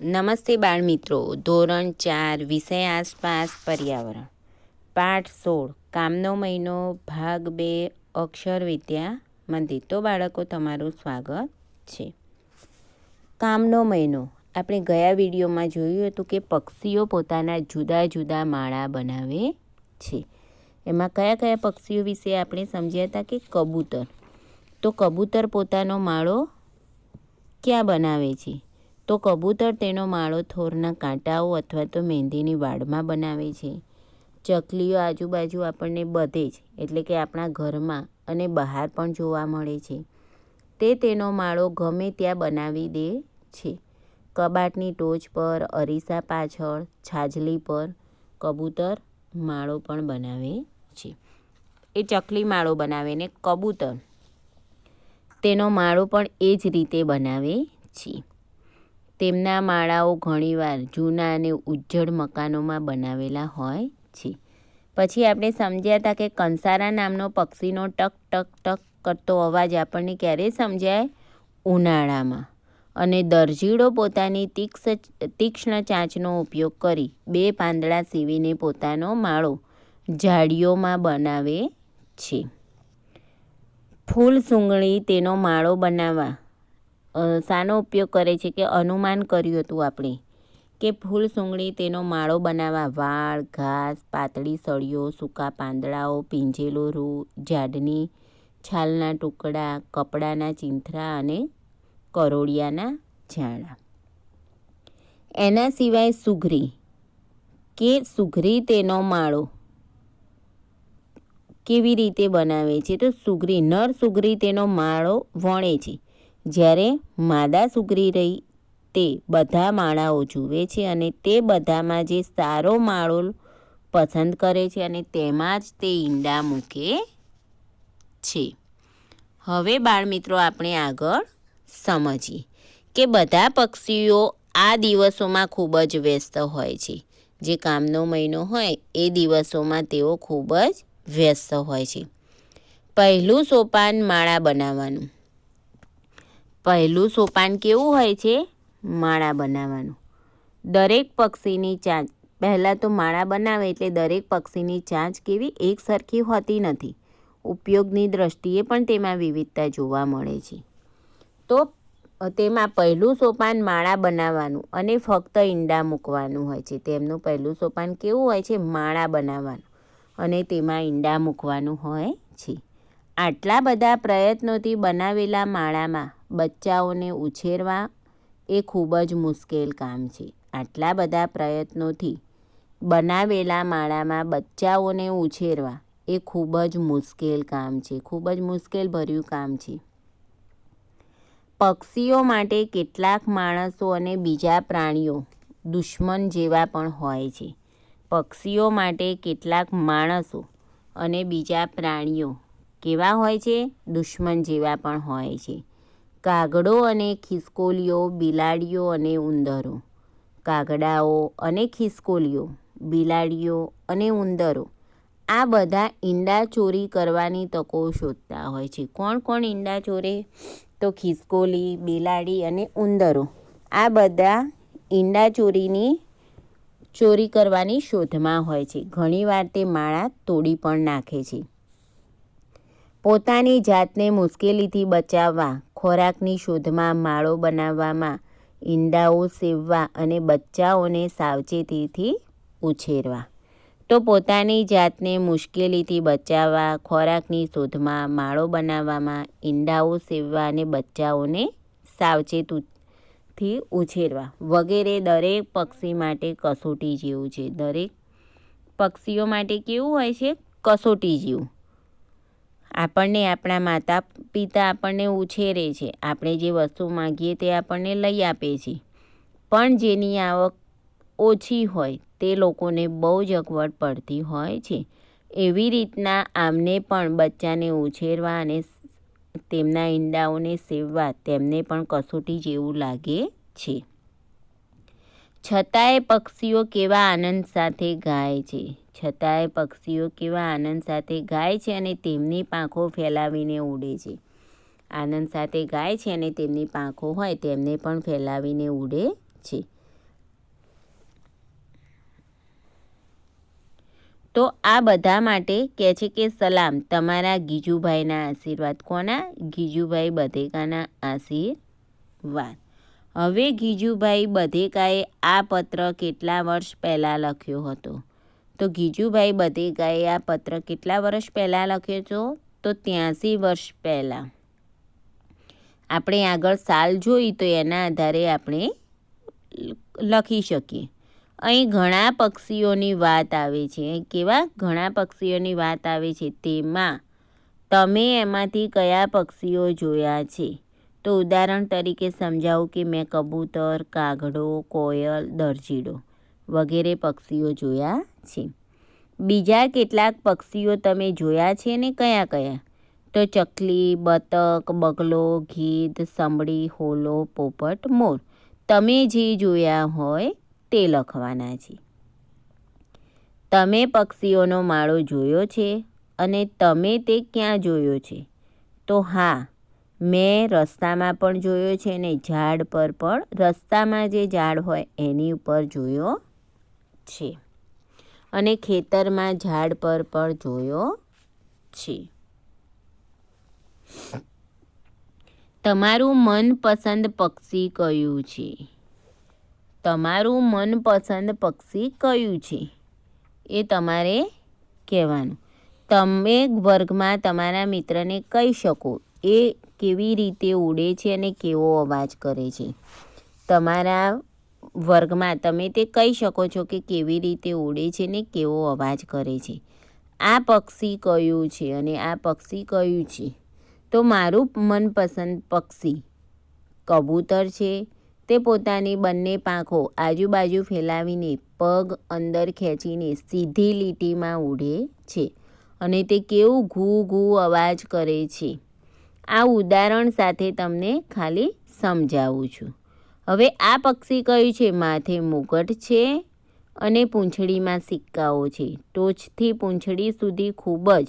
નમસ્તે બાળમિત્રો. ધોરણ ચાર, વિષય આસપાસ પર્યાવરણ. પાઠ સોળ, કામનો મહિનો, ભાગ બે, અક્ષર વિદ્યા, મંદિર. તો બાળકો, તમારું સ્વાગત છે. કામનો મહિનો. આપણે ગયા વિડીયોમાં જોયું હતું કે પક્ષીઓ પોતાના જુદા જુદા માળા બનાવે છે. એમાં કયા કયા પક્ષીઓ વિશે આપણે સમજ્યા હતા કે કબૂતર? તો કબૂતર પોતાનો માળો ક્યાં બનાવે છે? તો કબૂતર તેનો માળો થોરના કાંટાઓ અથવા તો મહેંદીની વાડમાં બનાવે છે. ચકલીઓ આજુબાજુ આપણને બધે જ, એટલે કે આપણા ઘરમાં અને બહાર પણ જોવા મળે છે. તે તેનો માળો ગમે ત્યાં બનાવી દે છે. કબાટની ટોચ પર, અરીસા પાછળ, છાજલી પર કબૂતર માળો પણ બનાવે છે. એ ચકલી માળો બનાવે ને કબૂતર. તેનો માળો પણ એ જ રીતે બનાવે છે. તેમના માળાઓ ઘણીવાર જૂના અને ઉજ્જડ મકાનોમાં બનાવેલા હોય છે. પછી આપણે સમજ્યા હતા કે કંસારા નામનો પક્ષીનો ટક ટક ટક કરતો અવાજ આપણને ક્યારે સમજાય? ઉનાળામાં. અને દરજીડો પોતાની તીક્ષ તીક્ષ્ણ ચાંચનો ઉપયોગ કરી બે પાંદડા સીવીને પોતાનો માળો ઝાડીઓમાં બનાવે છે. ફૂલ સૂંગળી તેનો માળો બનાવવા શાનો ઉપયોગ કરે છે કે અનુમાન કર્યું હતું આપણે, કે ફૂલ સૂંગળી તેનો માળો બનાવવા, વાળ, ઘાસ, પાતળી સળીઓ, સૂકા પાંદડાઓ, પીંજેલો રૂ ઝાડની છાલના ટુકડા, કપડાના ચીંથરા અને કરોળિયાના ઝાડા. એના સિવાય સુઘરી, કે સુઘરી તેનો માળો કેવી રીતે બનાવે છે? તો સુઘરી, નર સુઘરી તેનો માળો વણે છે. જ્યારે માદા સુગરી રહી, તે બધા માળાઓ જુએ છે અને તે બધામાં જે સારો માળો પસંદ કરે છે અને તેમાં જ તે ઈંડા મૂકે છે. હવે બાળમિત્રો, આપણે આગળ સમજીએ કે બધા પક્ષીઓ આ દિવસોમાં ખૂબ જ વ્યસ્ત હોય છે. જે કામનો મહિનો હોય, એ દિવસોમાં તેઓ ખૂબ જ વ્યસ્ત હોય છે. પહેલું સોપાન માળા બનાવવાનું. પહેલું સોપાન કેવું હોય છે? માળા બનાવવાનું. દરેક પક્ષીની ચાંચ, પહેલાં તો માળા બનાવે એટલે દરેક પક્ષીની ચાંચ કેવી એક સરખી હોતી નથી. ઉપયોગની દ્રષ્ટિએ પણ તેમાં વિવિધતા જોવા મળે છે. તો, તેમાં પહેલું સોપાન માળા બનાવવાનું અને ફક્ત ઈંડા મૂકવાનું હોય છે. તેમનું પહેલું સોપાન કેવું હોય છે? માળા બનાવવાનું અને તેમાં ઈંડા મૂકવાનું હોય છે. આટલા બધા પ્રયત્નોથી બનાવેલા માળામાં બચ્ચાઓને ઉછેરવા એ ખૂબ જ મુશ્કેલ કામ છે. આટલા બધા પ્રયત્નોથી બનાવેલા માળામાં બચ્ચાઓને ઉછેરવા એ ખૂબ જ મુશ્કેલ કામ છે. ખૂબ જ મુશ્કેલ ભર્યું કામ છે. પક્ષીઓ માટે કેટલાક માણસો અને બીજા પ્રાણીઓ દુશ્મન જેવા પણ હોય છે. પક્ષીઓ માટે કેટલાક માણસો અને બીજા પ્રાણીઓ કેવા હોય છે? દુશ્મન જેવા પણ હોય છે. કાગડો અને ખિસકોલીઓ, બિલાડીઓ અને ઉંદરો. કાગડાઓ અને ખિસકોલીઓ, બિલાડીઓ અને ઉંદરો. આ બધા ઈંડા ચોરી કરવાની તકો શોધતા હોય છે. કોણ કોણ ઈંડા ચોરે? તો ખિસકોલી, બિલાડી અને ઉંદરો. આ બધા ઈંડા ચોરીની, ચોરી કરવાની શોધમાં હોય છે. ઘણીવાર તે માળા તોડી પણ નાખે છે. પોતાની જાતને મુશ્કેલીથી બચાવવા, ખોરાકની શોધમાં માળો બનાવવામાં, ઈંડાઓ સેવવા અને બચ્ચાઓને સાવચેતીથી ઉછેરવા. તો પોતાની જાતને મુશ્કેલીથી બચાવવા, ખોરાકની શોધમાં માળો બનાવવામાં, ઈંડાઓ સેવવા અને બચ્ચાઓને સાવચેતીથી ઉછેરવા. વગેરે દરેક પક્ષી માટે કસોટી જેવું છે. દરેક પક્ષીઓ માટે કેવું હોય છે? કસોટી જેવું. આપણને આપણા માતા પિતા આપણને ઉછેરે છે. આપણે જે વસ્તુ માગીએ તે આપણને લઈ આપે છે. પણ જેની આવક ઓછી હોય તે લોકોને બહુ જ અગવડ પડતી હોય છે. એવી રીતના આમને પણ બચ્ચાને ઉછેરવા અને તેમના ઈંડાઓને સેવવા તેમને પણ કસોટી જેવું લાગે છે. છતાંય પક્ષીઓ કેવા આનંદ સાથે ગાય છે. છતાંય પક્ષીઓ કેવા આનંદ સાથે ગાય છે અને તેમની પાંખો ફેલાવીને ઉડે છે. આનંદ સાથે ગાય છે અને તેમની પાંખો હોય તેમને પણ ફેલાવીને ઉડે છે. તો આ બધા માટે કહે છે કે સલામ. તમારા ગીજુભાઈના આશીર્વાદ કોના? ગીજુભાઈ બધેકાના આશીર્વાદ. હવે ગીજુભાઈ બધેકાએ આ પત્ર કેટલા વર્ષ પહેલાં લખ્યો હતો? તો ગીજુભાઈ બધેકાએ આ પત્ર કેટલા વર્ષ પહેલાં લખ્યો હતો? તો ત્યાંસી વર્ષ પહેલાં. આપણે આગળ સાલ જોઈ તો એના આધારે આપણે લખી શકીએ. અહીં ઘણા પક્ષીઓની વાત આવે છે. કેવા ઘણા પક્ષીઓની વાત આવે છે? તેમાં તમે એમાંથી કયા પક્ષીઓ જોયા છે? તો ઉદાહરણ તરીકે સમજાવું કે મેં કબૂતર, કાગડો, કોયલ, દરજીડો વગેરે પક્ષીઓ જોયા છે. બીજા કેટલાક પક્ષીઓ તમે જોયા છે ને કયા કયા? તો ચકલી, બતક, બગલો, ગીધ સમડી હોલો, પોપટ, મોર. તમે જે જોયા હોય તે લખવાના છે. તમે પક્ષીઓનો માળો જોયો છે અને તમે તે ક્યાં જોયો છે? તો હા મેં રસ્તામાં પણ જોયો છે ને ઝાડ પર પણ રસ્તામાં જે ઝાડ હોય એની ઉપર જોયો છે. અને ખેતરમાં ઝાડ પર પણ જોયો છે. તમારું મનપસંદ પક્ષી કયું છે? તમારું મનપસંદ પક્ષી કયું છે? એ તમારે કહેવાનું. તમે વર્ગમાં તમારા મિત્રને કહી શકો એ કેવી રીતે ઉડે છે અને કેવો અવાજ કરે છે. તમારા વર્ગમાં તમે તે કહી શકો છો કે કેવી રીતે ઉડે છે ને કેવો અવાજ કરે છે. આ પક્ષી કયું છે અને આ પક્ષી કયું છે? તો મારું મનપસંદ પક્ષી કબૂતર છે. તે પોતાની બંને પાંખો આજુબાજુ ફેલાવીને પગ અંદર ખેંચીને સીધી લીટીમાં ઉડે છે અને તે કેવું ઘૂ ઘૂ અવાજ કરે છે. આ ઉદાહરણ સાથે તમને ખાલી સમજાવું છું. હવે આ પક્ષી કયું છે? માથે મુગટ છે અને પૂંછડીમાં સિક્કાઓ છે. ટોચથી પૂંછડી સુધી ખૂબ જ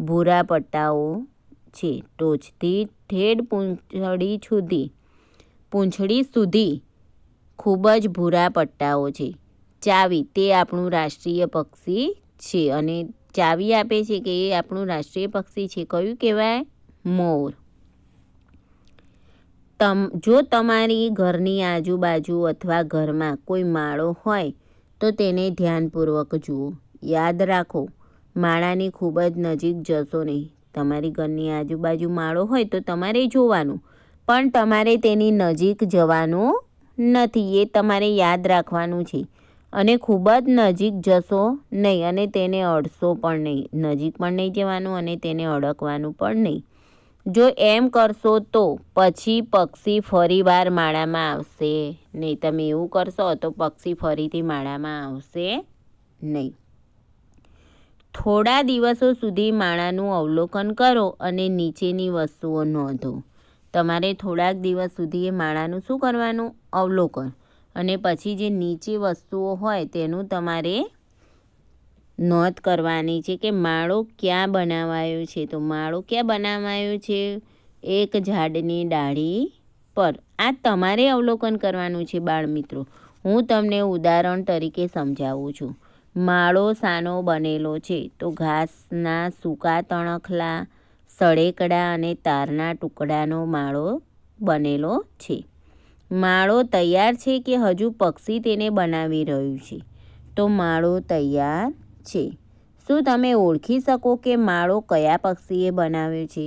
ભૂરા પટ્ટાઓ છે. ટોચથી ઠેડ પૂંછડી સુધી પૂંછડી સુધી ખૂબ જ ભૂરા પટ્ટાઓ છે. ચાવી, તે આપણું રાષ્ટ્રીય પક્ષી છે અને ચાવી આપે છે કે એ આપણું રાષ્ટ્રીય પક્ષી છે? કયું કહેવાય? મોર. તમ, જો તમારી ઘરની આજુબાજુ અથવા ઘરમાં કોઈ માળો હોય, તો તેને ધ્યાનપૂર્વક જુઓ. યાદ રાખો, માળાની ખૂબ જ નજીક જશો નહીં. તમારી ઘરની આજુબાજુ માળો હોય તો તમારે જોવાનું, પણ તમારે તેની નજીક જવાનું નથી. એ તમારે યાદ રાખવાનું છે. અને ખૂબ જ નજીક જશો નહીં અને તેને અડશો પણ નહીં. નજીક પણ નહીં જવાનું અને તેને અડકવાનું પણ નહીં. જો એમ કરશો તો પછી પક્ષી ફરીવાર માળામાં આવશે. નહીં, તમે એવું કરશો તો પક્ષી ફરીથી માળામાં આવશે નહીં. થોડા દિવસો સુધી માળાનું અવલોકન કરો અને નીચેની વસ્તુઓ નોંધો. તમારે થોડાક દિવસ સુધી એ માળાનું શું કરવાનું? અવલોકન. અને પછી જે નીચે વસ્તુઓ હોય તેનું તમારે નોંધ કરવાની છે કે માળો ક્યાં બનાવાયો છે. તો માળો ક્યાં બનાવાયો છે? એક ઝાડની ડાળી પર. આ તમારે અવલોકન કરવાનું છે બાળમિત્રો. હું તમને ઉદાહરણ તરીકે સમજાવું છું. માળો સાનો બનેલો છે. તો ઘાસના સૂકા તણખલા, સળેકડા અને તારના ટુકડાનો માળો બનેલો છે. માળો તૈયાર છે કે હજુ પક્ષી તેને બનાવી રહ્યું છે? તો માળો તૈયાર છે. શું તમે ઓળખી શકો કે માળો કયા પક્ષીએ બનાવ્યો છે?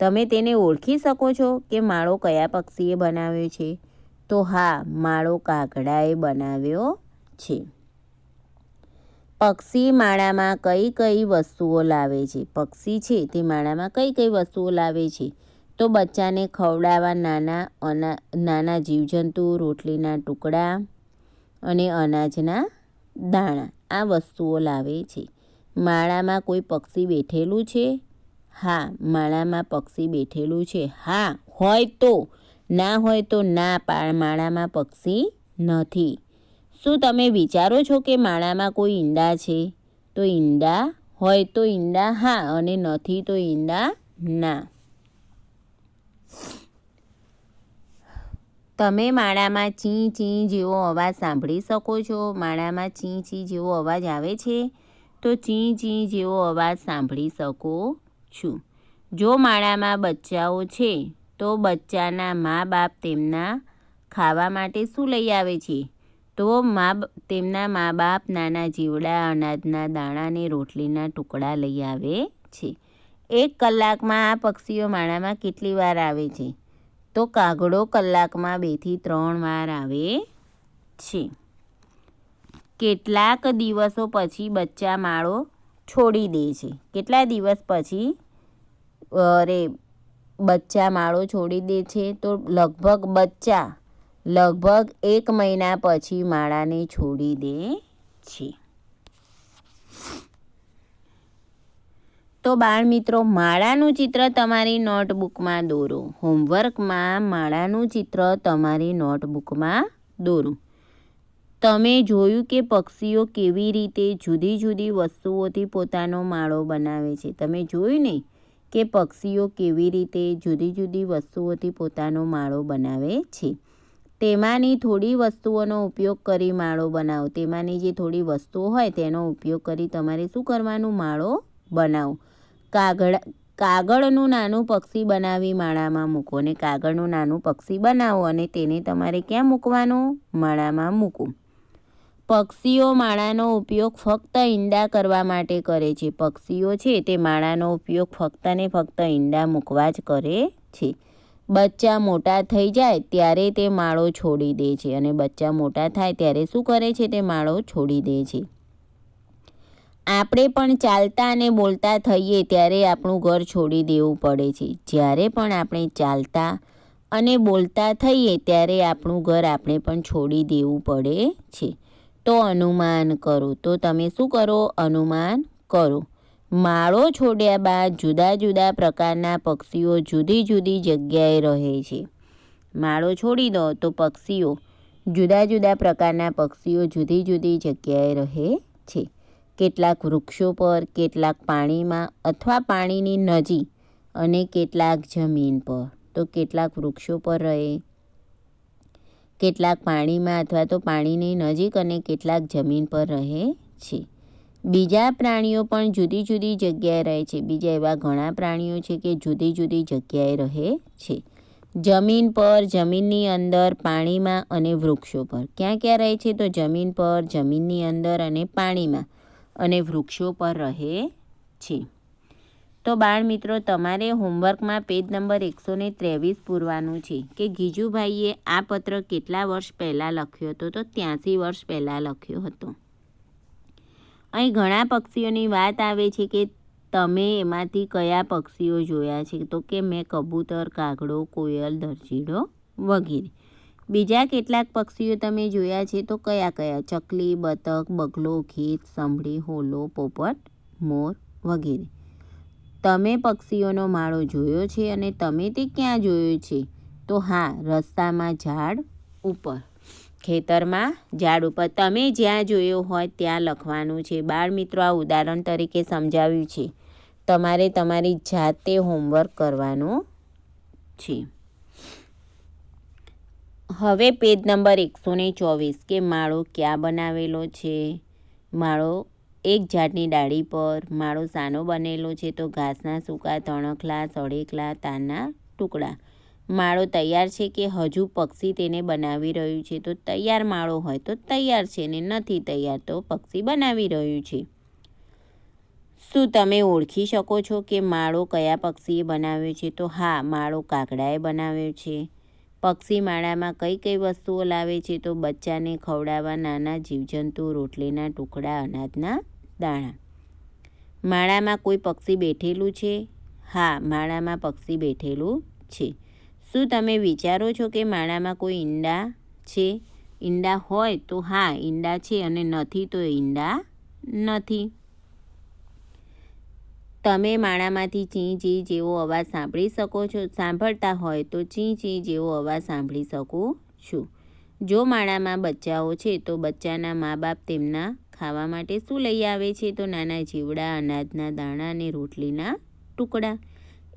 તમે તેને ઓળખી શકો છો કે માળો કયા પક્ષીએ બનાવ્યો છે? તો હા, માળો કાગડાએ બનાવ્યો છે. પક્ષી માળામાં કઈ કઈ વસ્તુઓ લાવે છે? પક્ષી છે તે માળામાં કઈ કઈ વસ્તુઓ લાવે છે? તો બચ્ચાને ખવડાવવા નાના અના, નાના જીવજંતુ રોટલીના ટુકડા અને અનાજના દાણા. આ વસ્તુઓ લાવે છે. માળામાં કોઈ પક્ષી બેઠેલું છે? હા, માળામાં પક્ષી બેઠેલું છે. હા, હોય તો. ના હોય તો ના માળામાં પક્ષી નથી. શું તમે વિચારો છો કે માળામાં કોઈ ઈંડા છે? તો ઈંડા, હોય તો ઈંડા, હા, અને નથી તો ઈંડા, ના. તમે માળામાં ચી ચી જેવો અવાજ સાંભળી શકો છો? માળામાં ચી ચી જેવો અવાજ આવે છે? તો ચી ચી જેવો અવાજ સાંભળી શકો છો. જો માળામાં બચ્ચાઓ છે, તો બચ્ચાના મા બાપ તેમના ખાવા માટે શું લઈ આવે છે? તો મા તેમના મા બાપ નાના જીવડા અનાજના દાણા ને રોટલીના ટુકડા લઈ આવે છે. એક કલાકમાં આ પક્ષીઓ માળામાં કેટલી વાર આવે છે? તો કાગડો કલાકમાં બેથી ત્રણ વાર આવે છે. કેટલાક દિવસો પછી બચ્ચા માળો છોડી દે છે. કેટલા દિવસ પછી? અરે બચ્ચા માળો છોડી દે છે તો લગભગ બચ્ચા લગભગ એક મહિના પછી માળાને છોડી દે છે. તો બાળ મિત્રો માળાનું ચિત્ર તમારી નોટબુકમાં દોરો. હોમવર્કમાં માળાનું ચિત્ર તમારી નોટબુકમાં દોરો. તમે જોયું કે પક્ષીઓ કેવી રીતે જુદી જુદી વસ્તુઓથી પોતાનો માળો બનાવે છે? તમે જોયું ને કે પક્ષીઓ કેવી રીતે જુદી જુદી વસ્તુઓથી પોતાનો માળો બનાવે છે? તેમાંની થોડી વસ્તુઓનો ઉપયોગ કરી માળો બનાવો. તેમાંની જે થોડી વસ્તુઓ હોય તેનો ઉપયોગ કરી તમારે શું કરવાનું? માળો બનાવો. કાગળ, કાગળનું નાનું પક્ષી બનાવી માળામાં મૂકો અને કાગળનું નાનું પક્ષી બનાવો અને તેને તમારે ક્યાં મૂકવાનું? માળામાં મૂકો પક્ષીઓ માળાનો ઉપયોગ ફક્ત ઈંડા કરવા માટે કરે છે. પક્ષીઓ છે તે માળાનો ઉપયોગ ફક્ત ને ફક્ત ઈંડા મૂકવા જ કરે છે. બચ્ચા મોટા થઈ જાય ત્યારે તે માળો છોડી દે છે અને બચ્ચા મોટા થાય ત્યારે શું કરે છે? તે માળો છોડી દે છે. આપણે પણ ચાલતા અને બોલતા થઈએ ત્યારે આપણું ઘર છોડી દેવું પડે છે. જ્યારે પણ આપણે ચાલતા અને બોલતા થઈએ ત્યારે આપણું ઘર આપણે પણ છોડી દેવું પડે છે. તો અનુમાન કરો. તો તમે શું કરો? અનુમાન કરો. માળો છોડ્યા બાદ જુદા જુદા પ્રકારના પક્ષીઓ જુદી જુદી જગ્યાએ રહે છે. માળો છોડી દો તો પક્ષીઓ જુદા જુદા પ્રકારના પક્ષીઓ જુદી જુદી જગ્યાએ રહે છે. કેટલાક વૃક્ષો પર, કેટલાક પાણીમાં અથવા પાણીની નજીક અને કેટલાક જમીન પર. તો કેટલાક વૃક્ષો પર રહે, કેટલાક પાણીમાં અથવા તો પાણીની નજીક અને કેટલાક જમીન પર રહે છે. બીજા પ્રાણીઓ પણ જુદી જુદી જગ્યાએ રહે છે. બીજા એવા ઘણા પ્રાણીઓ છે કે જુદી જુદી જગ્યાએ રહે છે. જમીન પર, જમીનની અંદર, પાણીમાં અને વૃક્ષો પર. ક્યાં ક્યાં રહે છે? તો જમીન પર, જમીનની અંદર અને પાણીમાં. અને વૃક્ષો પર રહે છે. તો બાળ મિત્રો, તમારે હોમવર્કમાં પેજ નંબર એકસો ને ત્રેવીસ પૂરવાનું છે કે ગીજુભાઈએ આ પત્ર કેટલા વર્ષ પહેલાં લખ્યો હતો? તો ત્યાંસી વર્ષ પહેલાં લખ્યો હતો. અહીં ઘણા પક્ષીઓની વાત આવે છે કે તમે એમાંથી કયા પક્ષીઓ જોયા છે? તો કે મેં કબૂતર, કાગડો, કોયલ, દરજીડો વગેરે. બીજા કેટલાક પક્ષીઓ તમે જોયા છે તો કયા કયા? ચકલી, બતક, બગલો ગીત સંભળી, હોલો, પોપટ, મોર વગેરે. તમે પક્ષીઓનો માળો જોયો છે અને તમે તે ક્યાં જોયો છે? તો હા, રસ્તામાં ઝાડ ઉપર. ખેતરમાં ઝાડ ઉપર. તમે જ્યાં જોયો હોય ત્યાં લખવાનું છે. બાળ મિત્રો, આ ઉદાહરણ તરીકે સમજાવ્યું છે. તમારે તમારી જાતે હોમવર્ક કરવાનું છે. હવે પેજ નંબર એકસો ને ચોવીસ કે માળો ક્યાં બનાવેલો છે? માળો એક ઝાડની ડાળી પર, માળો સાનો બનેલો છે તો ઘાસના સૂકા, તણખલા સળેકલા તારના ટુકડા. માળો તૈયાર છે કે હજુ પક્ષી તેને બનાવી રહ્યું છે? તો તૈયાર માળો હોય તો તૈયાર છે ને નથી તૈયાર તો પક્ષી બનાવી રહ્યું છે. શું તમે ઓળખી શકો છો કે માળો કયા પક્ષીએ બનાવ્યો છે? તો હા, માળો કાગડાએ બનાવ્યો છે. પક્ષી માળામાં કઈ કઈ વસ્તુઓ લાવે છે તો બચ્ચાને ખવડાવવા નાના જીવજંતુ, રોટલીના ટુકડા, અનાજના દાણા. માળામાં કોઈ પક્ષી બેઠેલું છે? હા, માળામાં પક્ષી બેઠેલું છે. શું તમે વિચારો છો કે માળામાં કોઈ ઈંડા છે? ઈંડા હોય તો હા, ઈંડા છે અને નથી તો ઈંડા નથી. તમે માળામાંથી ચી ચી જેવો અવાજ સાંભળી શકો છો. સાંભળતા હોય તો ચી ચી જેવો અવાજ સાંભળી શકો છો. જો માળામાં બચ્ચાઓ છે, તો બચ્ચાના મા બાપ તેમના ખાવા માટે શું લઈ આવે છે? તો નાના જીવડા, અનાજના દાણા અને રોટલીના ટુકડા.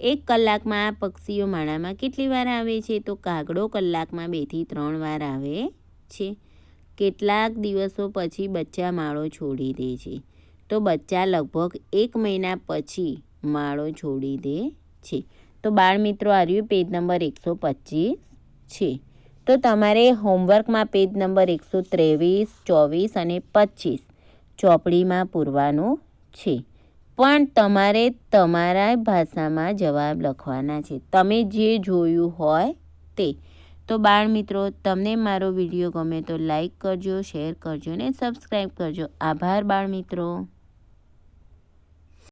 એક કલાકમાં આ પક્ષીઓ માળામાં કેટલી વાર આવે છે? તો કાગડો કલાકમાં બેથી ત્રણ વાર આવે છે. કેટલાક દિવસો પછી બચ્ચા માળો છોડી દે છે. તો બચ્ચા લગભગ એક મહિના પછી માળો છોડી દે છે. તો બાળ મિત્રો આવ્યું પેજ નંબર એકસો પચીસ છે. તો તમારે હોમવર્કમાં પેજ નંબર એકસો ત્રેવીસ, ચોવીસ અને પચીસ ચોપડીમાં પૂરવાનું છે. પણ તમારે તમારા ભાષામાં જવાબ લખવાના છે. તમે જે જોયું હોય તે. તો બાળ મિત્રો, તમને મારો વીડિયો ગમે તો લાઈક કરજો, શેર કરજો ને સબસ્ક્રાઈબ કરજો. આભાર બાળ મિત્રો.